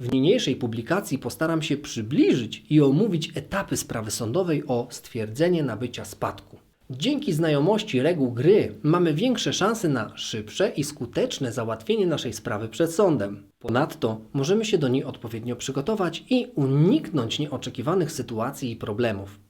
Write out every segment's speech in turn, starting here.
W niniejszej publikacji postaram się przybliżyć i omówić etapy sprawy sądowej o stwierdzenie nabycia spadku. Dzięki znajomości reguł gry mamy większe szanse na szybsze i skuteczne załatwienie naszej sprawy przed sądem. Ponadto możemy się do niej odpowiednio przygotować i uniknąć nieoczekiwanych sytuacji i problemów.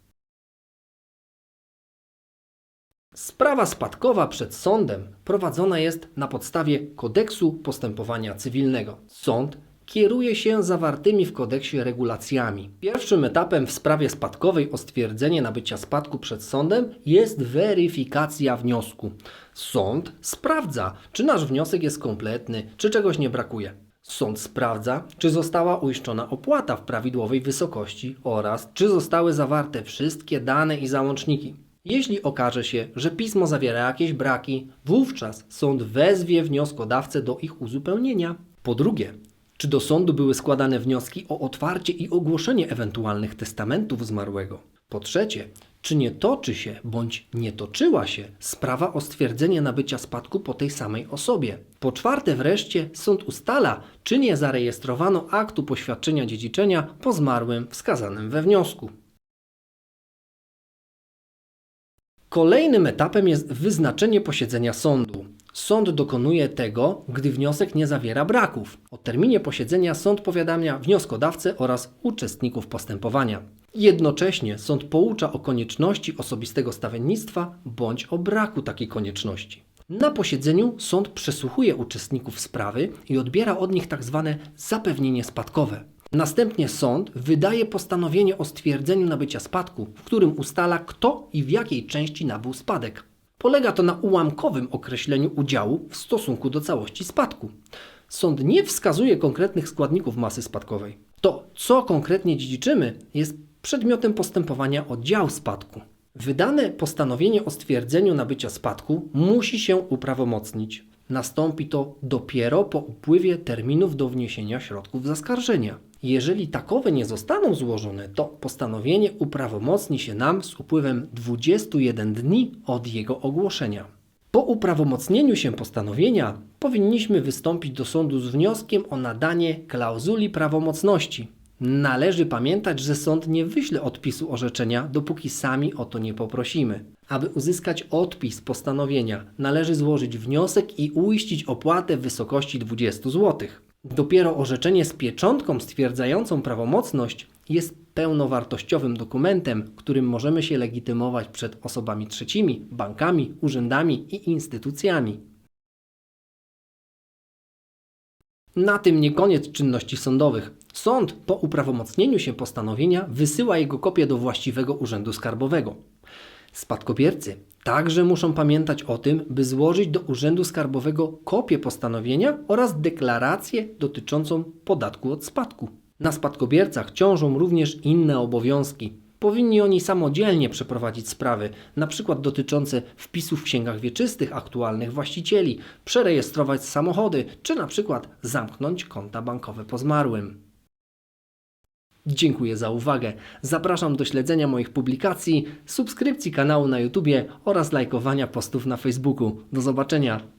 Sprawa spadkowa przed sądem prowadzona jest na podstawie kodeksu postępowania cywilnego. Sąd kieruje się zawartymi w kodeksie regulacjami. Pierwszym etapem w sprawie spadkowej o stwierdzenie nabycia spadku przed sądem jest weryfikacja wniosku. Sąd sprawdza, czy nasz wniosek jest kompletny, czy czegoś nie brakuje. Sąd sprawdza, czy została uiszczona opłata w prawidłowej wysokości oraz czy zostały zawarte wszystkie dane i załączniki. Jeśli okaże się, że pismo zawiera jakieś braki, wówczas sąd wezwie wnioskodawcę do ich uzupełnienia. Po drugie, czy do sądu były składane wnioski o otwarcie i ogłoszenie ewentualnych testamentów zmarłego? Po trzecie, czy nie toczy się bądź nie toczyła się sprawa o stwierdzenie nabycia spadku po tej samej osobie? Po czwarte wreszcie, sąd ustala, czy nie zarejestrowano aktu poświadczenia dziedziczenia po zmarłym wskazanym we wniosku. Kolejnym etapem jest wyznaczenie posiedzenia sądu. Sąd dokonuje tego, gdy wniosek nie zawiera braków. O terminie posiedzenia sąd powiadamia wnioskodawcę oraz uczestników postępowania. Jednocześnie sąd poucza o konieczności osobistego stawiennictwa bądź o braku takiej konieczności. Na posiedzeniu sąd przesłuchuje uczestników sprawy i odbiera od nich tzw. zapewnienie spadkowe. Następnie sąd wydaje postanowienie o stwierdzeniu nabycia spadku, w którym ustala, kto i w jakiej części nabył spadek. Polega to na ułamkowym określeniu udziału w stosunku do całości spadku. Sąd nie wskazuje konkretnych składników masy spadkowej. To, co konkretnie dziedziczymy, jest przedmiotem postępowania o dział spadku. Wydane postanowienie o stwierdzeniu nabycia spadku musi się uprawomocnić. Nastąpi to dopiero po upływie terminów do wniesienia środków zaskarżenia. Jeżeli takowe nie zostaną złożone, to postanowienie uprawomocni się nam z upływem 21 dni od jego ogłoszenia. Po uprawomocnieniu się postanowienia powinniśmy wystąpić do sądu z wnioskiem o nadanie klauzuli prawomocności. Należy pamiętać, że sąd nie wyśle odpisu orzeczenia, dopóki sami o to nie poprosimy. Aby uzyskać odpis postanowienia, należy złożyć wniosek i uiścić opłatę w wysokości 20 zł. Dopiero orzeczenie z pieczątką stwierdzającą prawomocność jest pełnowartościowym dokumentem, którym możemy się legitymować przed osobami trzecimi, bankami, urzędami i instytucjami. Na tym nie koniec czynności sądowych. Sąd po uprawomocnieniu się postanowienia wysyła jego kopię do właściwego urzędu skarbowego. Spadkobiercy także muszą pamiętać o tym, by złożyć do Urzędu Skarbowego kopię postanowienia oraz deklarację dotyczącą podatku od spadku. Na spadkobiercach ciążą również inne obowiązki. Powinni oni samodzielnie przeprowadzić sprawy, np. dotyczące wpisów w księgach wieczystych aktualnych właścicieli, przerejestrować samochody, czy np. zamknąć konta bankowe po zmarłym. Dziękuję za uwagę. Zapraszam do śledzenia moich publikacji, subskrypcji kanału na YouTube oraz lajkowania postów na Facebooku. Do zobaczenia.